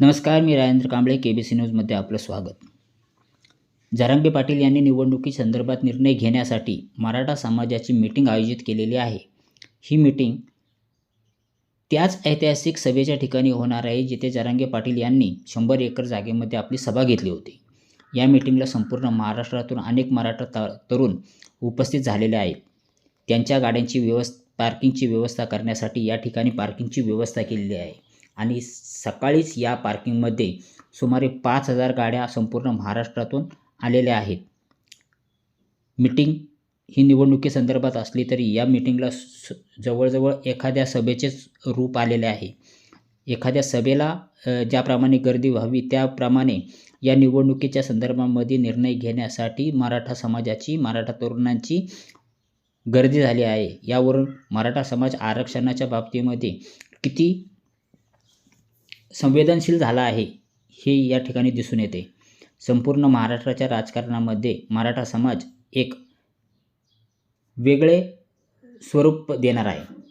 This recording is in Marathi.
नमस्कार मी Rajendra Kamble K B C न्यूजमध्ये आपलं स्वागत. जरांगे पाटील यांनी निवडणुकीसंदर्भात निर्णय घेण्यासाठी मराठा समाजाची मीटिंग आयोजित केलेली आहे. ही मीटिंग त्याच ऐतिहासिक सभेच्या ठिकाणी होणार आहे जिथे जरांगे पाटील यांनी शंभर एकर जागेमध्ये आपली सभा घेतली होती. या मीटिंगला संपूर्ण महाराष्ट्रातून अनेक मराठा त तरुण उपस्थित झालेले आहेत. त्यांच्या गाड्यांची व्यवस् पार्किंगची व्यवस्था करण्यासाठी या ठिकाणी पार्किंगची व्यवस्था केलेली आहे. आणि सकाळीच या पार्किंगमध्ये सुमारे पाच हजार गाड्या संपूर्ण महाराष्ट्रातून आलेल्या आहेत. मीटिंग ही निवडणुकीसंदर्भात असली तरी या मीटिंगला स जवळजवळ एखाद्या सभेचेच रूप आलेले आहे. एखाद्या सभेला ज्याप्रमाणे गर्दी व्हावी त्याप्रमाणे या निवडणुकीच्या संदर्भामध्ये निर्णय घेण्यासाठी मराठा समाजाची मराठा तरुणांची गर्दी झाली आहे. यावरून मराठा समाज आरक्षणाच्या बाबतीमध्ये किती संवेदनशील झाला आहे हे या ठिकाणी दिसून येते. संपूर्ण महाराष्ट्राच्या राजकारणामध्ये मराठा समाज एक वेगळे स्वरूप देणार आहे.